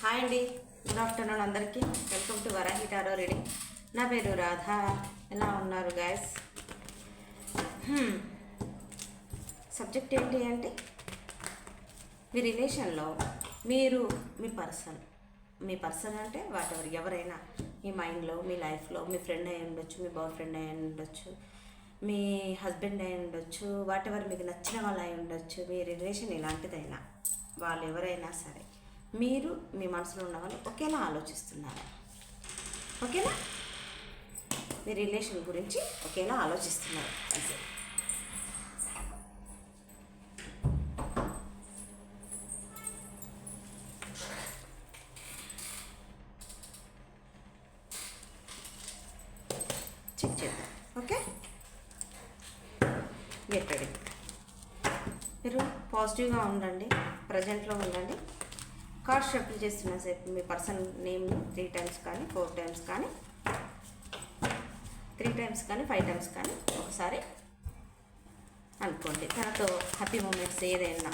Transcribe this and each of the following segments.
Hi అండి. Good afternoon అందరికీ. Welcome to Varahi tarot reading. నా పేరు రాధా. ఎలా ఉన్నారు గాయస్? సబ్జెక్ట్ ఏంటి అంటే మీ రిలేషన్లో మీరు మీ పర్సన్ మీ పర్సన్ అంటే వాట్ ఎవరైనా మీ మైండ్లో మీ లైఫ్లో మీ ఫ్రెండ్ అయి ఉండొచ్చు మీ బాయ్ ఫ్రెండ్ అయి ఉండొచ్చు మీ హస్బెండ్ అయి ఉండొచ్చు వాట్ మీకు నచ్చిన వాళ్ళు అయి ఉండొచ్చు మీ రిలేషన్ ఎలాంటిదైనా వాళ్ళు ఎవరైనా సరే మీరు మీ మనసులో ఉన్న వాళ్ళు ఒకేలా ఆలోచిస్తున్నారు? ఓకేనా మీ రిలేషన్ గురించి ఒకేలా ఆలోచిస్తున్నారు? అంతే. చెక్ చేద్దాం. ఓకే? గెట్ రెడీ మీరు పాజిటివ్గా ఉండండి. ప్రజెంట్లో ఉండండి. కార్డ్ షఫిల్ చేస్తున్న సేపు మీ పర్సన్ నేమ్ త్రీ టైమ్స్ కానీ ఫోర్ టైమ్స్ కానీ త్రీ టైమ్స్ కానీ ఫైవ్ టైమ్స్ కానీ ఒకసారి అనుకోండి. తనతో హ్యాపీ మూమెంట్స్ ఏదైనా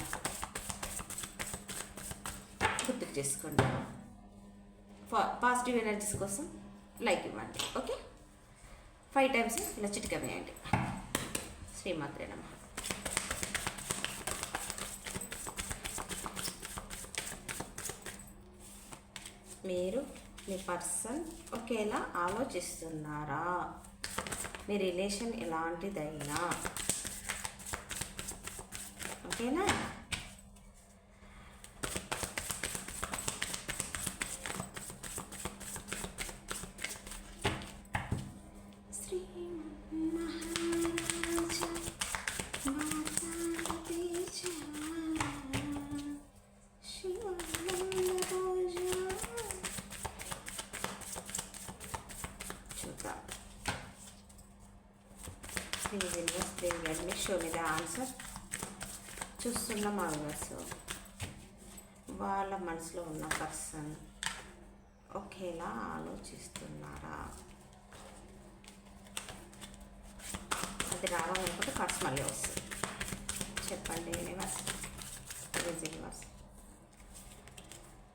గుర్తుకు చేసుకోండి. పాజిటివ్ ఎనర్జీస్ కోసం లైక్ ఇవ్వండి. ఓకే ఫైవ్ టైమ్స్ ఇలా చిటిక వేయండి. శ్రీమాత్రే నమ. మీరు మీ పర్సన్ ఒకేలా ఆలోచిస్తున్నారా? మీ రిలేషన్ ఎలాంటిదైనా? ఓకేనా? వాళ్ళ ఉన్న పర్సన్ ఒకేలా ఆలోచిస్తున్నారా? అది రావాలనుకుంటే ఖర్చు మళ్ళీ వస్తుంది. చెప్పండి universe please universe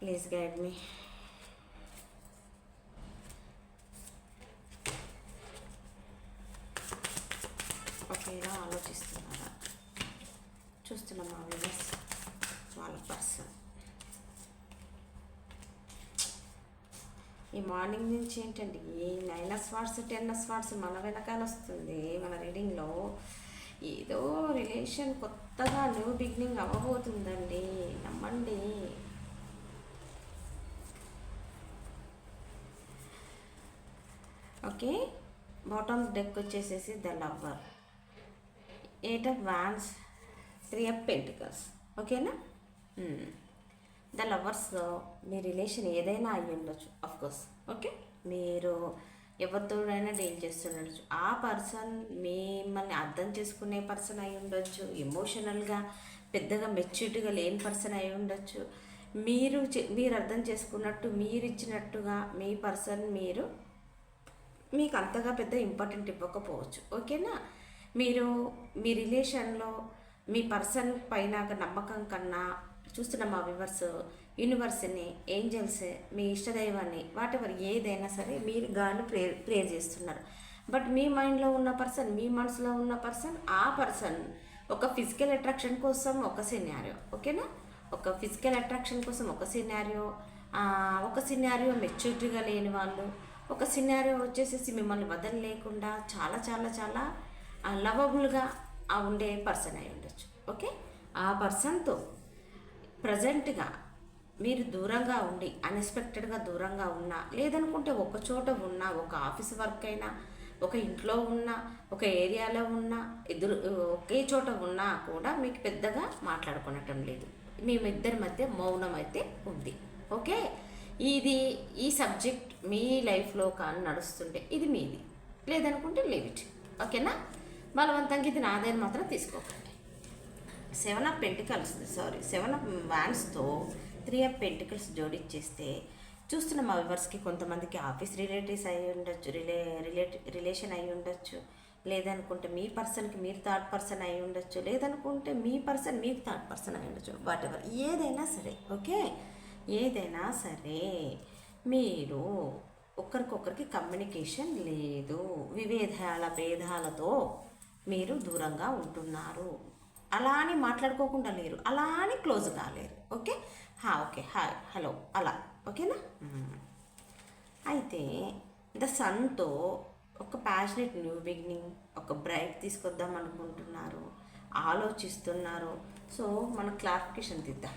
please guide మీ ఒకేలా ఆలోచిస్తున్నారా? చూస్తున్నాం మా వివర్స్ వాళ్ళ పర్సన్ ఈ మార్నింగ్ నుంచి ఏంటండి? ఈ నైన్ స్వాట్స్ టెన్ స్వాట్స్ మన వెనకాల వస్తుంది. మన రీడింగ్లో ఏదో రిలేషన్ కొత్తగా న్యూ బిగినింగ్ అవ్వబోతుందండి. నమ్మండి. ఓకే? బాటమ్ డెక్ వచ్చేసేసి the lover eight of wands three of pentacles. ఓకేనా? ద లవర్స్ uh, మీ రిలేషన్ ఏదైనా అయ్యి ఉండొచ్చు కోర్స్ ఓకే మీరు ఎవరితోడైనా డీల్ చేస్తుండొచ్చు ఆ పర్సన్ మిమ్మల్ని అర్థం చేసుకునే పర్సన్ అయి ఉండొచ్చు ఎమోషనల్గా పెద్దగా మెచ్యూరిటీగా లేని పర్సన్ అయి ఉండొచ్చు. మీరు చె- మీరు అర్థం చేసుకున్నట్టు మీరు ఇచ్చినట్టుగా మీ పర్సన్ మీరు మీకు అంతగా పెద్ద ఇంపార్టెంట్ ఇవ్వకపోవచ్చు ఓకేనా మీరు మీ రిలేషన్లో మీ పర్సన్ పైన నమ్మకం కన్నా చూస్తున్న మా వివర్స్ యూనివర్స్ని ఏంజల్స్ మీ ఇష్టదైవాన్ని వాటెవర్ ఏదైనా సరే మీరు గాను ప్రే ప్రేర్ చేస్తున్నారు. బట్ మీ మైండ్లో ఉన్న పర్సన్ మీ మనసులో ఉన్న పర్సన్ ఆ పర్సన్ ఒక ఫిజికల్ అట్రాక్షన్ కోసం ఒక సినారియో ఓకేనా ఒక ఫిజికల్ అట్రాక్షన్ కోసం ఒక సినారియో ఒక సినారియో మెచ్యూరిటీగా లేని వాళ్ళు ఒక సినారియో వచ్చేసేసి మిమ్మల్ని వదలలేకుండా చాలా చాలా చాలా లవబుల్గా ఉండే పర్సన్ అయి ఉండొచ్చు ఓకే ఆ పర్సన్తో ప్రజెంట్గా మీరు దూరంగా ఉండి అన్ఎక్స్పెక్టెడ్గా దూరంగా ఉన్నా లేదనుకుంటే ఒక చోట ఉన్నా ఒక ఆఫీస్ వర్క్ అయినా ఒక ఇంట్లో ఉన్నా ఒక ఏరియాలో ఉన్నా ఎదురు ఒకే చోట ఉన్నా కూడా మీకు పెద్దగా మాట్లాడుకునటం లేదు. మేమిద్దరి మధ్య మౌనం అయితే ఉంది. ఓకే? ఇది ఈ సబ్జెక్ట్ మీ లైఫ్లో కానీ నడుస్తుంటే ఇది మీది. లేదనుకుంటే లేవిట్ ఓకేనా? బలవంతంగా ఇది నాదని మాత్రం తీసుకోకండి. Seven of pentacles sorry seven of వ్యాన్స్తో three of pentacles జోడిచ్చేస్తే చూస్తున్న మా వివర్స్కి కొంతమందికి ఆఫీస్ రిలేటివ్స్ అయి ఉండొచ్చు రిలే రిలేట్ రిలేషన్ అయి ఉండొచ్చు. లేదనుకుంటే మీ పర్సన్కి మీరు థర్డ్ పర్సన్ అయి ఉండొచ్చు లేదనుకుంటే మీ పర్సన్ మీకు థర్డ్ పర్సన్ అయి ఉండొచ్చు వాట్ ఎవర్ ఏదైనా సరే ఓకే? ఏదైనా సరే మీరు ఒకరికొకరికి కమ్యూనికేషన్ లేదు వివేధాల భేదాలతో మీరు దూరంగా ఉంటున్నారు. అలా అని మాట్లాడుకోకుండా లేరు. అలా అని క్లోజ్ కాలేరు. ఓకే? హా ఓకే. Hi hello. అలా. ఓకేనా? అయితే ద సన్తో ఒక ప్యాషనెట్ న్యూ బిగినింగ్ ఒక బ్రైట్ తీసుకొద్దాం అనుకుంటున్నారు. ఆలోచిస్తున్నారు. సో మనం క్లారిఫికేషన్ తీద్దాం.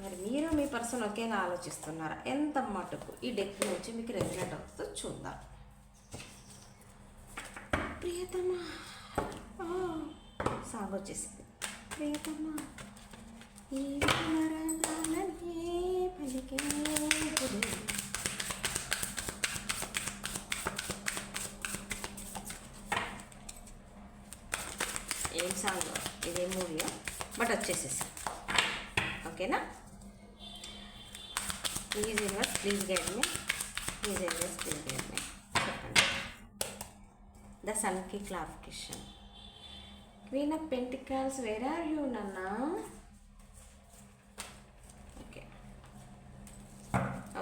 మరి మీరు మీ పర్సన్ ఒకేలా ఆలోచిస్తున్నారా? ఎంత మటుకు? ఈ డెక్ నుంచి మీకు రెగ్యులేట్ అవుతుందో చూద్దాం. ప్రియతమా. సాంగ్ వచ్చేసింది. ప్రియతమా ఈ వినరాగాలనే పలికే ఏం సాంగ్? ఇదే మూవీయో? బట్ వచ్చేసేసి. ఓకేనా? Please universe please guide me. Please universe please guide me. The సన్కి clarification queen of pentacles where are you నన్నా ఓకే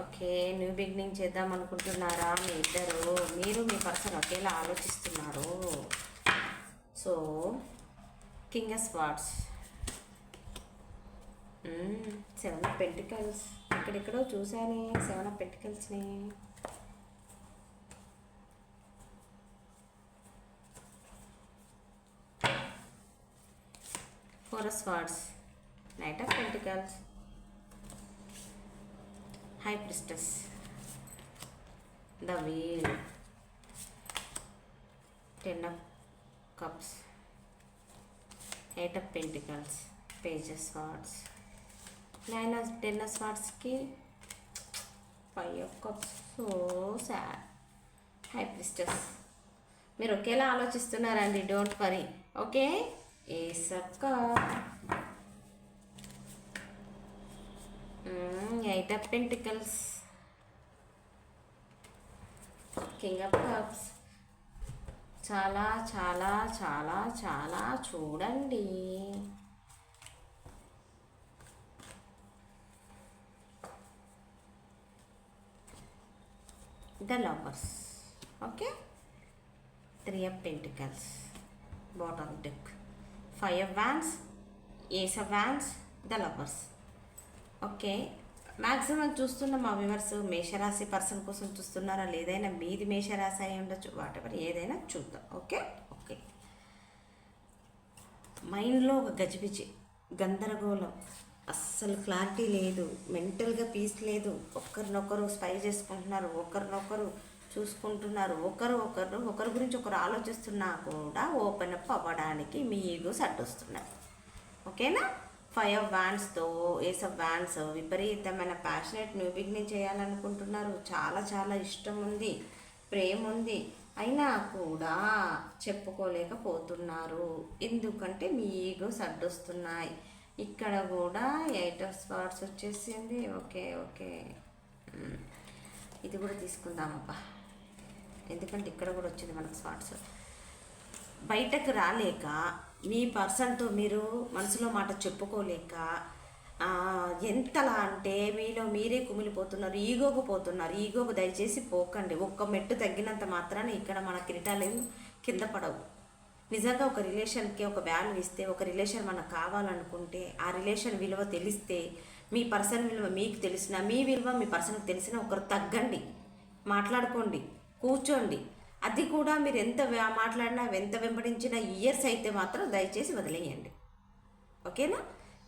ఓకే న్యూ బిగినింగ్ చేద్దాం అనుకుంటున్నారా మీ ఇద్దరు? మీరు మీ పర్సన్ ఒకేలా ఆలోచిస్తున్నారు. So king of swords seven of pentacles ఇక్కడెక్కడో చూశాను seven of పెంటికల్స్ని four of swords knight of pentacles high priestess the wheel ten of cups eight of pentacles pages swords nine of ten of స్వార్డ్స్కి five of cups so sad high priestess మీరు ఒకేలా ఆలోచిస్తున్నారండి don't worry okay ఏ సక్క eight of pentacles king of cups చాలా చాలా చాలా చాలా చూడండి the lovers okay three of pentacles bottom deck five of wands ace of wands the lovers okay maximum చూస్తున్న మా వివర్స్ మేషరాశి పర్సన్ కోసం చూస్తున్నారా లేదైనా మీది మేషరాశి అయి ఉండొచ్చు వాటెవర్ ఏదైనా చూద్దాం ఓకే ఓకే మైండ్లో ఒక గజిబిజి గందరగోళం అస్సలు క్లారిటీ లేదు మెంటల్గా పీస్ లేదు ఒకరినొకరు స్పై చేసుకుంటున్నారు ఒకరినొకరు చూసుకుంటున్నారు. ఒకరు ఒకరు ఒకరి గురించి ఒకరు ఆలోచిస్తున్నా కూడా ఓపెన్ అప్ అవ్వడానికి మీ ఈగోస్ అడ్డొస్తున్నాయి. ఓకేనా? ఫైవ్ ఆఫ్ వ్యాన్స్తో ఏస్ ఆఫ్ వ్యాన్స్ విపరీతమైన ప్యాషనెట్ న్యూ బిగినింగ్ చేయాలనుకుంటున్నారు. చాలా చాలా ఇష్టం ఉంది ప్రేమ ఉంది. అయినా కూడా చెప్పుకోలేకపోతున్నారు. ఎందుకంటే మీ ఈగోస్ అడ్డొస్తున్నాయి. ఇక్కడ కూడా ఎయిట్ ఆఫ్ స్పాట్స్ వచ్చేసింది. Okay okay. ఇది కూడా తీసుకుందామబ్బా. ఎందుకంటే ఇక్కడ కూడా వచ్చింది మనకు స్పాట్స్. బయటకు రాలేక మీ పర్సన్తో మీరు మనసులో మాట చెప్పుకోలేక ఎంతలా అంటే మీలో మీరే కుమిలిపోతున్నారు ఈగోకు పోతున్నారు. ఈగోకు దయచేసి పోకండి. ఒక్క మెట్టు తగ్గినంత మాత్రాన ఇక్కడ మన కిరీటాలు కింద పడవు. నిజంగా ఒక రిలేషన్కి ఒక వాల్యూ ఇస్తే ఒక రిలేషన్ మనకు కావాలనుకుంటే ఆ రిలేషన్ విలువ తెలిస్తే మీ పర్సన్ విలువ మీకు తెలిసిన మీ విలువ మీ పర్సన్కి తెలిసిన ఒకరు తగ్గండి. మాట్లాడుకోండి. కూర్చోండి. అది కూడా మీరు ఎంత మాట్లాడినా ఎంత వెంబడించినా ఇయర్స్ అయితే మాత్రం దయచేసి వదిలేయండి. ఓకేనా?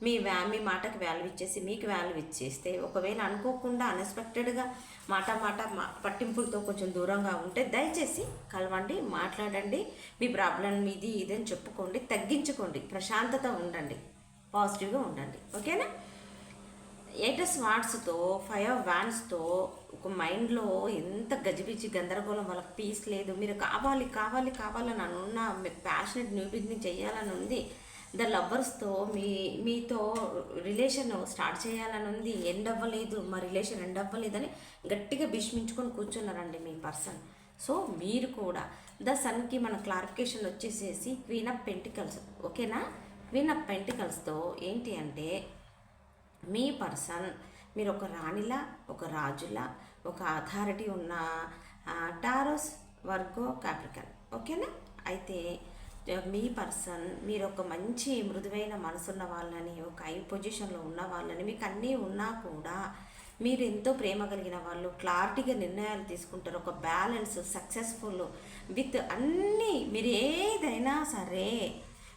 మీ వ్యా మీ మాటకి వాల్యూ ఇచ్చేసి మీకు వాల్యూ ఇచ్చేస్తే ఒకవేళ అనుకోకుండా అన్ఎక్స్పెక్టెడ్గా మాట మాట మా- పట్టింపులతో కొంచెం దూరంగా ఉంటే దయచేసి కలవండి మాట్లాడండి. మీ ప్రాబ్లం మీది ఇదని చెప్పుకోండి తగ్గించుకోండి. ప్రశాంతత ఉండండి. పాజిటివ్గా ఉండండి. ఓకేనా? ఎయిటస్ వాట్స్తో ఫైవ్ వ్యాన్స్తో ఒక మైండ్లో ఎంత గజిబిజి గందరగోళం వాళ్ళకి పీస్ లేదు మీరు కావాలి కావాలి కావాలని అనున్న ప్యాషనెట్ న్యూ బిగినింగ్ చేయాలని ఉంది ద లవ్వర్స్తో మీ మీతో రిలేషన్ స్టార్ట్ చేయాలని ఉంది ఎండ్ అవ్వలేదు మా రిలేషన్ ఎండ్ అవ్వలేదని గట్టిగా భీష్మించుకొని కూర్చున్నారండి మీ పర్సన్ సో మీరు కూడా ద సన్కి మన క్లారిఫికేషన్ వచ్చేసేసి క్వీన్ ఆఫ్ పెంటికల్స్ ఓకేనా క్వీన్ ఆఫ్ పెంటికల్స్తో ఏంటి అంటే మీ పర్సన్ మీరు ఒక రాణిలా ఒక రాజులా ఒక అథారిటీ ఉన్న టారోస్ వర్గో క్యాప్రికన్ ఓకేనా? అయితే మీ పర్సన్ మీరు ఒక మంచి మృదువైన మనసున్న వాళ్ళని ఒక ఐ పొజిషన్లో ఉన్న వాళ్ళని మీకు అన్నీ ఉన్నా కూడా మీరు ఎంతో ప్రేమ కలిగిన వాళ్ళు క్లారిటీగా నిర్ణయాలు తీసుకుంటారు ఒక బ్యాలెన్స్ సక్సెస్ఫుల్ విత్ అన్నీ మీరు ఏదైనా సరే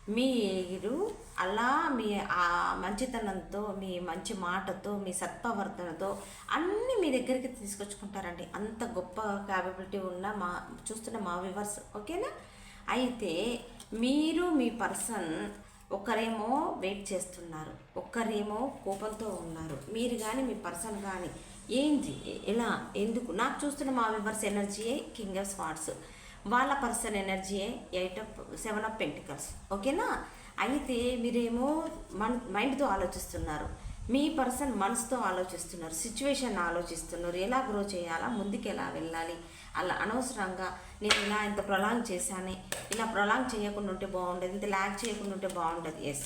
మీరు అలా మీ ఆ మంచితనంతో మీ మంచి మాటతో మీ సత్ప్రవర్తనతో అన్నీ మీ దగ్గరికి తీసుకొచ్చుకుంటారండి. అంత గొప్ప క్యాపబిలిటీ ఉన్న మా చూస్తున్న మా వివర్స్ ఓకేనా? అయితే మీరు మీ పర్సన్ ఒకరేమో వెయిట్ చేస్తున్నారు. ఒక్కరేమో కోపంతో ఉన్నారు. మీరు కానీ మీ పర్సన్ కానీ ఏంటి? ఎలా? ఎందుకు? నాకు చూస్తున్న మా వివర్స్ ఎనర్జీయే కింగ్ ఆఫ్ స్పాట్స్ వాళ్ళ person ఎనర్జీయే eight of seven of pentacles. ఓకేనా? అయితే మీరేమో మన మైండ్తో ఆలోచిస్తున్నారు. మీ పర్సన్ మనసుతో ఆలోచిస్తున్నారు సిచ్యువేషన్ ఆలోచిస్తున్నారు ఎలా గ్రో చేయాలా ముందుకు ఎలా వెళ్ళాలి అలా అనవసరంగా నేను ఇలా ఇంత ప్రొలాంగ్ చేశానే ఇలా ప్రొలాంగ్ చేయకుండా ఉంటే బాగుండదు ఇంత ల్యాక్ చేయకుండా ఉంటే బాగుంటుంది ఎస్.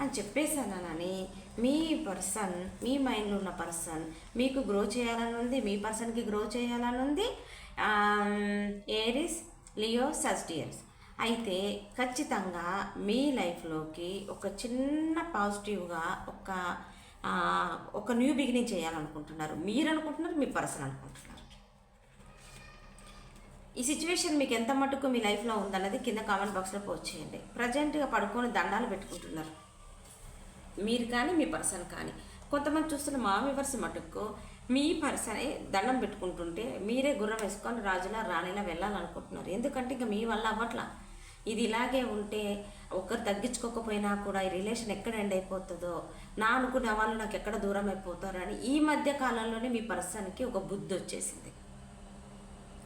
అని చెప్పేశానని మీ పర్సన్ మీ మైండ్లో ఉన్న పర్సన్ మీకు గ్రో చేయాలని ఉంది మీ పర్సన్కి గ్రో చేయాలని ఉంది ఏరిస్ లియో సస్టియర్స్. అయితే ఖచ్చితంగా మీ లైఫ్లోకి ఒక చిన్న పాజిటివ్గా ఒక ఒక న్యూ బిగినింగ్ చేయాలనుకుంటున్నారు. మీరు అనుకుంటున్నారు మీ పర్సన్ అనుకుంటున్నారు. ఈ సిచ్యువేషన్ మీకు ఎంత మటుకు మీ లైఫ్లో ఉందన్నది కింద కామెంట్ బాక్స్లో పోస్ట్ చేయండి. ప్రజెంట్గా పడుకొని దండాలు పెట్టుకుంటున్నారు. మీరు కానీ మీ పర్సన్ కానీ. కొంతమంది చూస్తున్న మా వివర్స్ మటుకు మీ పర్సనే దండం పెట్టుకుంటుంటే మీరే గుర్రం వేసుకొని రాజులా రాణిలా వెళ్ళాలనుకుంటున్నారు. ఎందుకంటే ఇంకా మీ వల్ల అవ్వట్లా. ఇది ఇలాగే ఉంటే ఒకరు తగ్గించుకోకపోయినా కూడా ఈ రిలేషన్ ఎక్కడ ఎండ్ అయిపోతుందో నా అనుకునే వాళ్ళు నాకు ఎక్కడ దూరం అయిపోతారో అని ఈ మధ్య కాలంలోనే మీ పర్సన్కి ఒక బుద్ధి వచ్చేసింది.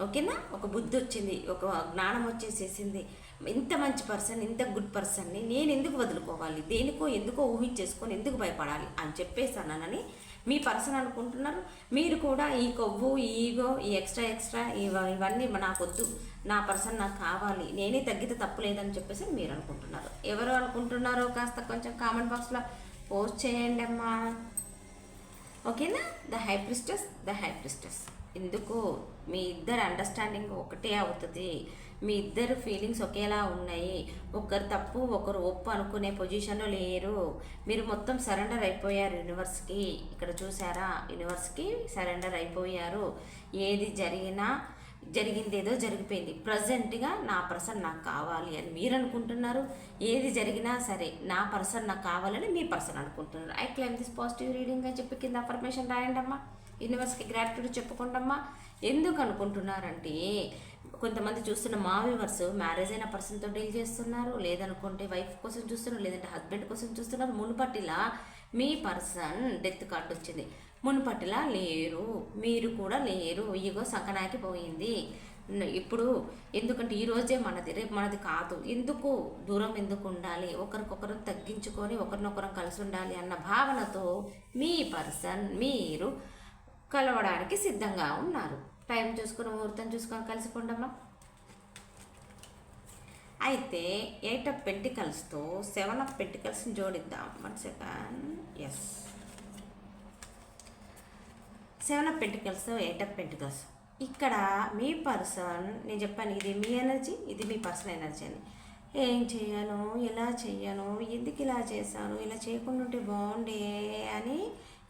ఓకేనా? ఒక బుద్ధి వచ్చింది ఒక జ్ఞానం వచ్చేసేసింది. ఇంత మంచి పర్సన్ ఇంత గుడ్ పర్సన్ని నేను ఎందుకు వదులుకోవాలి? దేనికో ఎందుకో ఊహించేసుకొని ఎందుకు భయపడాలి? అని చెప్పేసానని మీ పర్సన్ అనుకుంటున్నారు. మీరు కూడా ఈ కొవ్వు ఈగో ఈ ఎక్స్ట్రా ఎక్స్ట్రా ఇవ ఇవన్నీ నాకొద్దు. నా పర్సన్ నాకు కావాలి. నేనే తగ్గితే తప్పు లేదని చెప్పేసి మీరు అనుకుంటున్నారు. ఎవరు అనుకుంటున్నారో కాస్త కొంచెం కామెంట్ బాక్స్లో పోస్ట్ చేయండి అమ్మా. ఓకేనా? ద హైప్రిస్టస్ ద హైప్రిస్టస్ ఎందుకు మీ ఇద్దరు అండర్స్టాండింగ్ ఒకటే అవుతుంది. మీ ఇద్దరు ఫీలింగ్స్ ఒకేలా ఉన్నాయి. ఒకరు తప్పు ఒకరు ఒప్పు అనుకునే పొజిషన్లో లేరు. మీరు మొత్తం సరెండర్ అయిపోయారు యూనివర్స్కి ఇక్కడ చూసారా? యూనివర్స్కి సరెండర్ అయిపోయారు. ఏది జరిగినా జరిగింది ఏదో జరిగిపోయింది ప్రజెంట్గా నా పర్సన్ నాకు కావాలి అని మీరు అనుకుంటున్నారు. ఏది జరిగినా సరే నా పర్సన్ నాకు కావాలని మీ పర్సన్ అనుకుంటున్నారు. I claim this positive reading అని చెప్పి కింద అఫర్మేషన్ రాయండి అమ్మా యూనివర్స్కి గ్రాటిట్యూడ్ చెప్పుకోండమ్మా. ఎందుకు అనుకుంటున్నారంటే కొంతమంది చూస్తున్న మా వ్యూవర్స్ మ్యారేజ్ అయిన పర్సన్తో డీల్ చేస్తున్నారు లేదనుకుంటే వైఫ్ కోసం చూస్తున్నారు లేదంటే హస్బెండ్ కోసం చూస్తున్నారు. మునుపటిలా మీ పర్సన్ డెత్ కార్డు వచ్చింది. మునుపటిలా లేరు మీరు కూడా లేరు. ఇగో సంకనాకి పోయింది. ఇప్పుడు ఎందుకంటే ఈ రోజే మనది రేపు మనది కాదు. ఎందుకు? దూరం ఎందుకు ఉండాలి? ఒకరికొకరు తగ్గించుకొని ఒకరినొకరం కలిసి ఉండాలి అన్న భావనతో మీ పర్సన్ మీరు కలవడానికి సిద్ధంగా ఉన్నారు. టైం చూసుకుని ముహూర్తం చూసుకొని కలిసిపోండమ్మా అయితే ఎయిట్ ఆఫ్ పెంటికల్స్తో సెవెన్ ఆఫ్ పెంటికల్స్ని జోడిద్దాం. One second yes seven of pentacles eight of pentacles ఇక్కడ మీ పర్సన్ నేను చెప్పాను ఇది మీ ఎనర్జీ ఇది మీ పర్సనల్ ఎనర్జీ అని. ఏం చేయను ఎలా చేయను ఎందుకు ఇలా చేశాను ఇలా చేయకుండా ఉంటే బాగుండే అని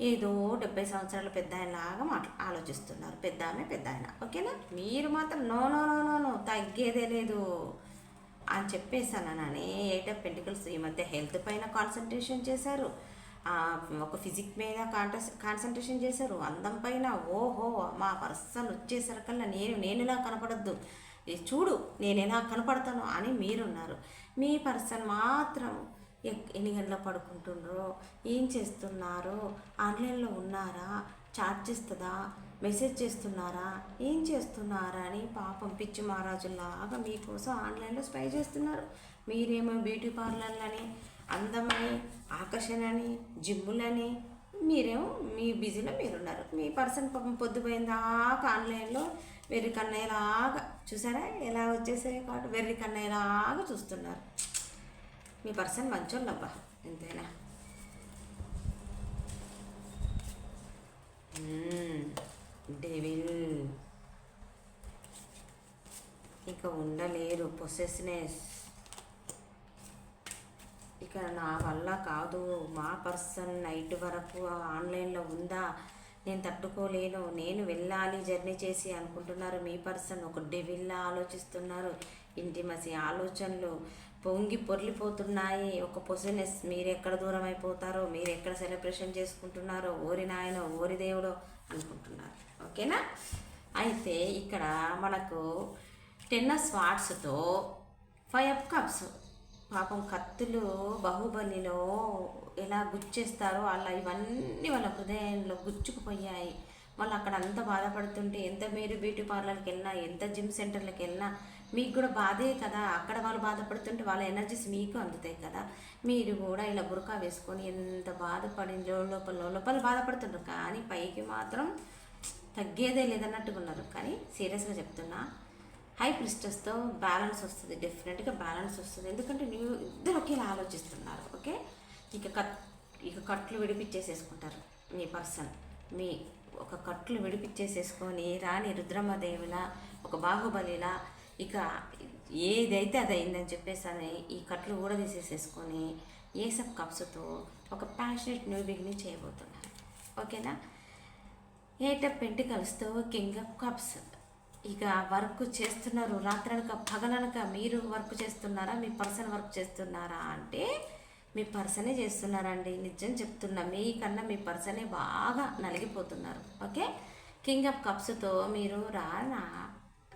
ఏదో డెబ్బై సంవత్సరాల పెద్ద ఆయనలాగా మాట్లా ఆలోచిస్తున్నారు. పెద్ద ఆమె పెద్ద ఆయన ఓకేనా? మీరు మాత్రం no no no no no తగ్గేదే లేదు అని చెప్పేసానని ఎయిట్ ఆఫ్ పెంటికల్స్ ఈ మధ్య హెల్త్ పైన కాన్సన్ట్రేషన్ చేశారు. ఒక ఫిజిక్ మీద కాంటస్ కాన్సన్ట్రేషన్ చేశారు. అందం పైన ఓహో మా పర్సన్ వచ్చేసరికల్లా నేను నేనులా కనపడద్దు? చూడు నేను ఎలా కనపడతాను అని మీరున్నారు. మీ పర్సన్ మాత్రం ఎన్ని గంటల పడుకుంటుండ్రో ఏం చేస్తున్నారో ఆన్లైన్లో ఉన్నారా చాట్ చేస్తుందా మెసేజ్ చేస్తున్నారా ఏం చేస్తున్నారా అని పాపం పిచ్చి మహారాజులాగా మీకోసం ఆన్లైన్లో స్పై చేస్తున్నారు. మీరేమో బ్యూటీ పార్లర్లని అందమని ఆకర్షణని జిమ్ములని మీరేమో మీ బిజీలో మీరున్నారు. మీ పర్సన్ పాపం పొద్దుపోయిందాకా ఆన్లైన్లో వెర్రి కన్నయ్యలాగా చూసారా? ఎలా వచ్చేసాయో కాబట్టి వెర్రి కన్నయ్యలాగా చూస్తున్నారు. మీ పర్సన్ మంచోళ్ళబ్బా ఎంతైనా డెవిల్ ఇక ఉండలేరు పొసెస్నెస్ ఇక నా వల్ల కాదు మా పర్సన్ నైట్ వరకు ఆన్లైన్లో ఉందా నేను తట్టుకోలేను నేను వెళ్ళాలి జర్నీ చేసి అనుకుంటున్నారు మీ పర్సన్ ఒక డెవిల్లా ఆలోచిస్తున్నారు ఇంటిమసి ఆలోచనలు పొంగి పొర్లిపోతున్నాయి. ఒక పొజినెస్ మీరు ఎక్కడ దూరం అయిపోతారో మీరు ఎక్కడ సెలబ్రేషన్ చేసుకుంటున్నారో ఓరి నాయనో ఓరి దేవుడో అనుకుంటున్నారు. ఓకేనా? అయితే ఇక్కడ మనకు టెన్ స్వాట్స్తో ఫైవ్ అప్ కప్స్. పాపం కత్తులు బాహుబలిలో ఎలా గుచ్చేస్తారో అలా ఇవన్నీ వాళ్ళ హృదయంలో గుచ్చుకుపోయాయి. వాళ్ళు అక్కడ అంత బాధపడుతుంటే ఎంత మీరు బ్యూటీ పార్లర్కి వెళ్ళినా ఎంత జిమ్ సెంటర్లకు వెళ్ళినా మీకు కూడా బాధే కదా. అక్కడ వాళ్ళు బాధపడుతుంటే వాళ్ళ ఎనర్జీస్ మీకు అందుతాయి కదా. మీరు కూడా ఇలా బురకా వేసుకొని ఎంత బాధపడి లోపల లోపల బాధపడుతుంటారు. కానీ పైకి మాత్రం తగ్గేదే లేదన్నట్టుగా ఉన్నారు కానీ సీరియస్గా చెప్తున్నా హై క్రిస్టస్తో బ్యాలెన్స్ వస్తుంది. డెఫినెట్గా బ్యాలెన్స్ వస్తుంది. ఎందుకంటే న్యూ ఇద్దరు ఒకేలా ఆలోచిస్తున్నారు. ఓకే? ఇక కట్ ఇక కట్లు విడిపించేసేసుకుంటారు మీ పర్సన్ మీ ఒక కట్లు విడిపించేసేసుకొని రాణి రుద్రమదేవిలా ఒక బాహుబలిలా ఇక ఏదైతే అది అయిందని చెప్పేసి అని ఈ కట్లు ఊడదీసేసేసుకొని ఏసప్ కప్స్తో ఒక ప్యాషనెట్ న్యూ బిగినింగ్ చేయబోతున్నారు. ఓకేనా? ఎయిట్ ఆఫ్ పెంటికల్స్తో కింగ్ ఆఫ్ కప్స్ ఇక వర్క్ చేస్తున్నారు రాత్రనక పగలనక మీరు వర్క్ చేస్తున్నారా? మీ పర్సన్ వర్క్ చేస్తున్నారా? అంటే మీ పర్సనే చేస్తున్నారండి. నిజం చెప్తున్నా మీకన్నా మీ పర్సనే బాగా నలిగిపోతున్నారు. ఓకే? కింగ్ ఆఫ్ కప్స్తో మీరు రానా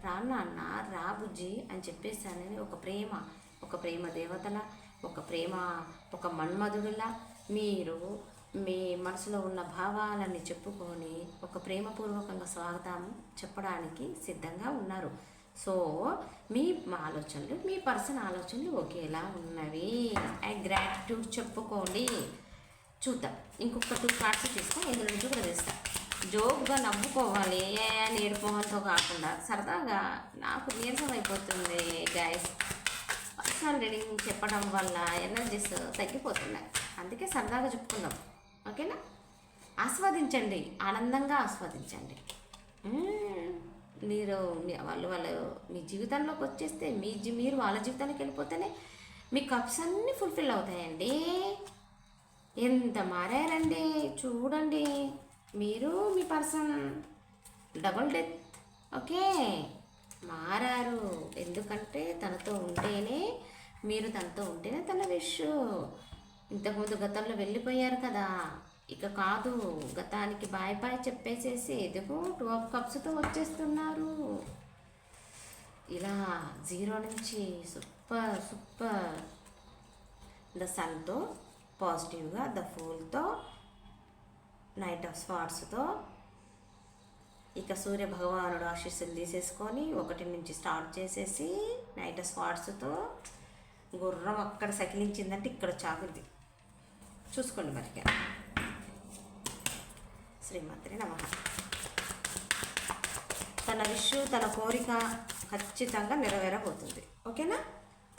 రానాన్న రా బుజ్జి అని చెప్పేసానని ఒక ప్రేమ ఒక ప్రేమ దేవతల ఒక ప్రేమ ఒక మన్మధుడిలా మీరు మీ మనసులో ఉన్న భావాలన్నీ చెప్పుకొని ఒక ప్రేమపూర్వకంగా స్వాగతం చెప్పడానికి సిద్ధంగా ఉన్నారు. సో మీ ఆలోచనలు మీ పర్సన్ ఆలోచనలు ఒకేలా ఉన్నవి. అండ్ గ్రాటిట్యూడ్ చెప్పుకోండి. చూద్దాం. ఇంకొక టూ కార్డ్స్ తీసుకొని ఇందులో నుంచి కూడా తెస్తా. జోక్గా నవ్వుకోవాలి. నేర్పోహంతో కాకుండా సరదాగా నాకు నీరసం అయిపోతుంది గాయస్ పర్సనల్ రీడింగ్ చెప్పడం వల్ల ఎనర్జీస్ తగ్గిపోతున్నాయి. అందుకే సరదాగా చెప్పుకుందాం. ఓకేనా? ఆస్వాదించండి. ఆనందంగా ఆస్వాదించండి. మీరు మీ- వాళ్ళు వాళ్ళు మీ జీవితంలోకి వచ్చేస్తే మీ మీరు వాళ్ళ జీవితానికి వెళ్ళిపోతేనే మీ కప్స్ అన్నీ ఫుల్ఫిల్ అవుతాయండి. ఎంత మారారండి చూడండి. మీరు మీ పర్సన్ డబుల్ డెత్. ఓకే? మారారు. ఎందుకంటే తనతో ఉంటేనే మీరు తనతో ఉంటేనే తన విష్. ఇంతకుముందు గతంలో వెళ్ళిపోయారు కదా. ఇక కాదు గతానికి బాయ్ బాయ్ చెప్పేసేసి ఎదుగు టూ ఆఫ్ కప్స్తో వచ్చేస్తున్నారు? ఇలా జీరో నుంచి సూపర్ సూపర్ ద సన్తో పాజిటివ్గా ద ఫూల్తో నైట్ ఆఫ్ స్పాట్స్తో ఇక సూర్య భగవానుడు ఆశీస్సులు తీసేసుకొని ఒకటి నుంచి స్టార్ట్ చేసేసి నైట్ ఆఫ్ స్పాట్స్తో గుర్రం అక్కడ సకిలించిందంటే ఇక్కడ చాకుది చూసుకోండి మరి శ్రీమంత్రి నమ. తన విషు తన కోరిక ఖచ్చితంగా నెరవేరబోతుంది. ఓకేనా?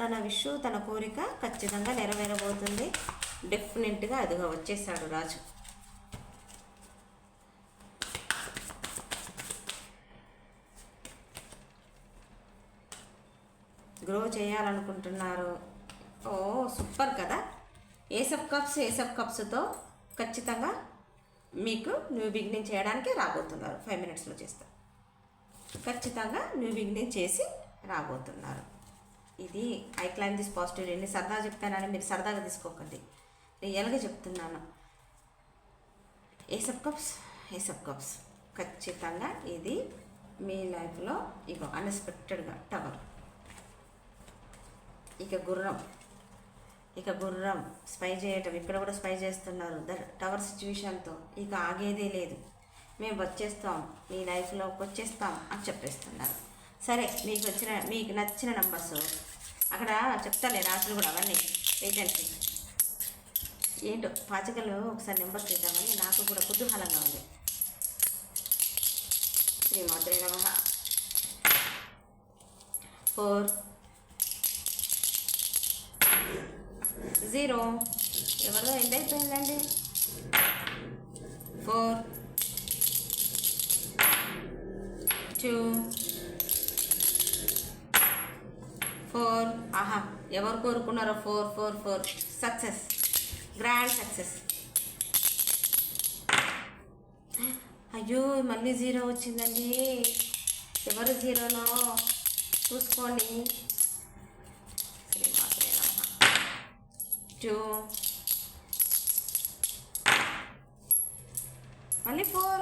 తన విషు తన కోరిక ఖచ్చితంగా నెరవేరబోతుంది. డెఫినెట్గా అదిగా వచ్చేసాడు రాజు. గ్రో చేయాలనుకుంటున్నారు. ఓ సూపర్ కదా. ఏసప్ కప్స్ ఏసప్ కప్స్తో ఖచ్చితంగా మీకు న్యూ బిగినింగ్ చేయడానికి రాబోతున్నారు. ఫైవ్ మినిట్స్లో చేస్తారు ఖచ్చితంగా న్యూ బిగినింగ్ చేసి రాబోతున్నారు. ఇది ఐ క్లైమ్ దిస్ పాజిటివ్ ఎన్ని సరదా చెప్తానని మీరు సరదాగా తీసుకోకండి. రియల్గా చెప్తున్నాను? ఏసప్ కప్స్ ఏసప్ కప్స్ ఖచ్చితంగా ఇది మీ లైఫ్లో ఇక అన్ఎక్స్పెక్టెడ్గా టవర్ ఇక గుర్రం. ఇక గుర్రం స్పై చేయటం ఇక్కడ కూడా స్పై చేస్తున్నారు. ద టవర్ సిచ్యువేషన్తో ఇక ఆగేదే లేదు. మేము వచ్చేస్తాం మీ లైఫ్లోకి వచ్చేస్తాం అని చెప్పేస్తున్నారు. సరే మీకు వచ్చిన మీకు నచ్చిన నంబర్స్ అక్కడ చెప్తాలే రాత్రి కూడా అవన్నీ. ఏజెన్సీ ఏంటో పాచికలు ఒకసారి నెంబర్ చేద్దామని నాకు కూడా కుతూహలంగా ఉంది. శ్రీమాత్రే నమ. ఫోర్ జీరో ఎవరు ఎంత అయిపోయిందండి ఫోర్ టూ ఫోర్ ఆహా ఎవరు కోరుకున్నారో four four four success grand success అయ్యో మళ్ళీ జీరో వచ్చిందండి ఎవరు జీరోనో చూసుకోండి శ్రీమాత్రే నమః. టూ మళ్ళీ ఫోర్.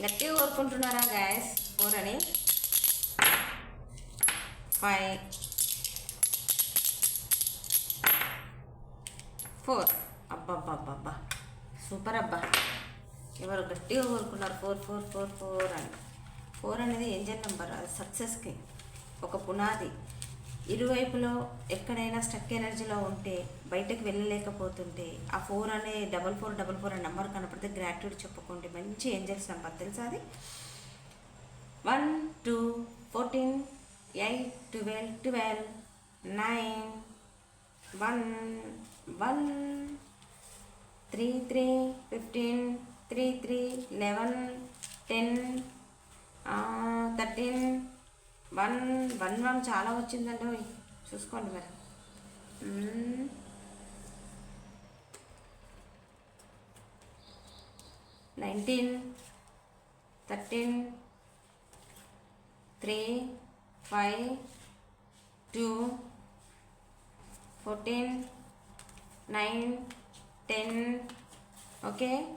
గట్టిగా కోరుకుంటున్నారా గ్యాస్ ఫోర్ అని. ఫైవ్. ఫోర్. అబ్బబ్బబ్బబ్బా. సూపర్ అబ్బా. ఎవరు గట్టిగా కోరుకున్నారు? ఫోర్ ఫోర్ ఫోర్ ఫోర్ అని. ఫోర్ అనేది ఏంజన్ నెంబర్? అది సక్సెస్కి ఒక పునాది. ఇరువైపులో ఎక్కడైనా స్టక్ ఎనర్జీలో ఉంటే బయటకు వెళ్ళలేకపోతుంటే ఆ ఫోర్ అనే డబల్ ఫోర్ డబల్ ఫోర్ అనే నెంబర్ కనపడితే గ్రాట్యూడ్ చెప్పుకోండి. మంచి ఏంజల్స్ నెంబర్ తెలుసా అది? One two fourteen eight twelve twelve nine one one three three fifteen three three eleven ten thirteen one one one చాలా వచ్చిందండి ఓయ్. చూసుకోండి మరి. Nineteen thirteen three five two fourteen nine ten. Okay?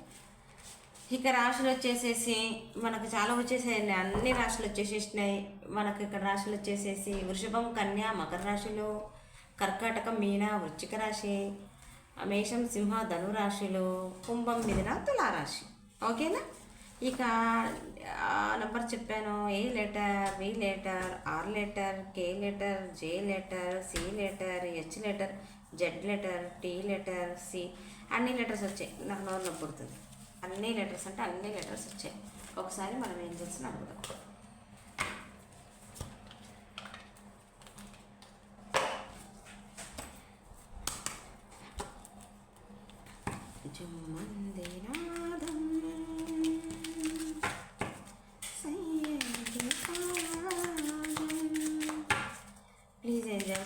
ఇక రాశులు వచ్చేసేసి మనకు చాలా వచ్చేసాయండి. అన్ని రాశులు వచ్చేసేసినాయి. మనకు ఇక్కడ రాశులు వచ్చేసేసి వృషభం కన్య మకర రాశిలో కర్కాటకం మీన వృశ్చిక రాశి మేషం సింహ ధను రాశిలో కుంభం మిథున తులారాశి. ఓకేనా? ఇక నెంబర్ చెప్పాను. A letter B letter R letter K letter J letter C letter H letter Z letter T letter C. అన్ని లెటర్స్ వచ్చాయి. నాకు నోరు నొప్పుడుతుంది అన్ని లెటర్స్ అంటే అన్ని లెటర్స్ వచ్చాయి. ఒకసారి మనం ఏం చేసిన అడుగుదాం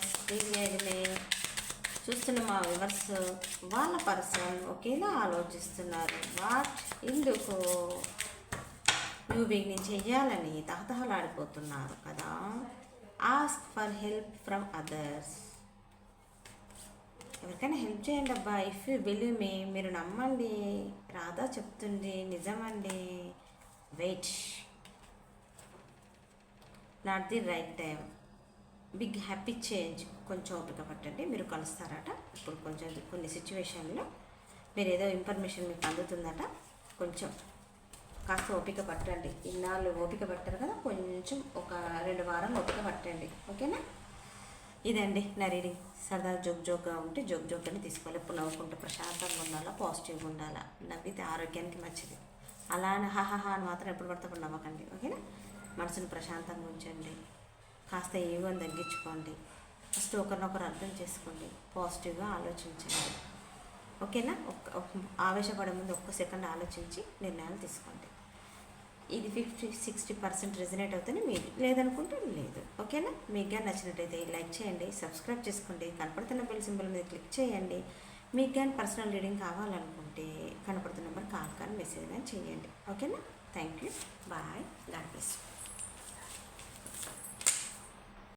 ప్లీజ్ ఏంజల్స్ చూస్తున్న మా వివర్స్ వాళ్ళ పర్సన్ ఒకేలా ఆలోచిస్తున్నారు. వాట్? ఎందుకు? యూబింగ్ వీటిని చేయాలని తహతహలాడిపోతున్నారు కదా. Ask for help from others ఎవరికైనా హెల్ప్ చేయండి అబ్బా. ఇఫ్ యూ బిలీవ్ మీ మీరు నమ్మండి. రాధా చెప్తుంది నిజమండి. Wait not the right time big happy change కొంచెం ఓపిక పట్టండి మీరు కలుస్తారట. ఇప్పుడు కొంచెం కొన్ని సిచ్యువేషన్లో మీరు ఏదో ఇన్ఫర్మేషన్ మీకు అందుతుందట. కొంచెం కాస్త ఓపిక పట్టండి. ఇన్నాళ్ళు ఓపిక పట్టారు కదా కొంచెం ఒక రెండు వారాలు ఓపిక పట్టండి. ఓకేనా? ఇదండి నా రీడింగ్. సరదా జోక్ జోక్గా ఉంటే జోక్ జోక్ అని తీసుకోవాలి. ఎప్పుడు నవ్వుకుంటే ప్రశాంతంగా ఉండాలా పాజిటివ్గా ఉండాలా? నవ్వితే ఆరోగ్యానికి మంచిది. అలా అని హాహాహా అని మాత్రం ఎప్పుడు పడితే అప్పుడు నవ్వకండి. ఓకేనా? మనసుని ప్రశాంతంగా ఉంచండి. కాస్త ఈగోని తగ్గించుకోండి. ఫస్ట్ ఒకరినొకరు అర్థం చేసుకోండి. పాజిటివ్గా ఆలోచించండి. ఓకేనా? ఒక్క ఆవేశపడే ముందు ఒక్క సెకండ్ ఆలోచించి నిర్ణయాలు తీసుకోండి. ఇది ఫిఫ్టీ సిక్స్టీ పర్సెంట్ రిజనేట్ అవుతుంది. మీరు లేదనుకుంటే లేదు. ఓకేనా? మీకు కానీ నచ్చినట్టయితే లైక్ చేయండి సబ్స్క్రైబ్ చేసుకోండి కనపడుతున్న బెల్ సింబల్ మీద క్లిక్ చేయండి. మీకు కానీ పర్సనల్ రీడింగ్ కావాలనుకుంటే కనపడుతున్న నెంబర్ కాల్ కానీ మెసేజ్ కానీ చేయండి. ఓకేనా? Thank you bye. God bless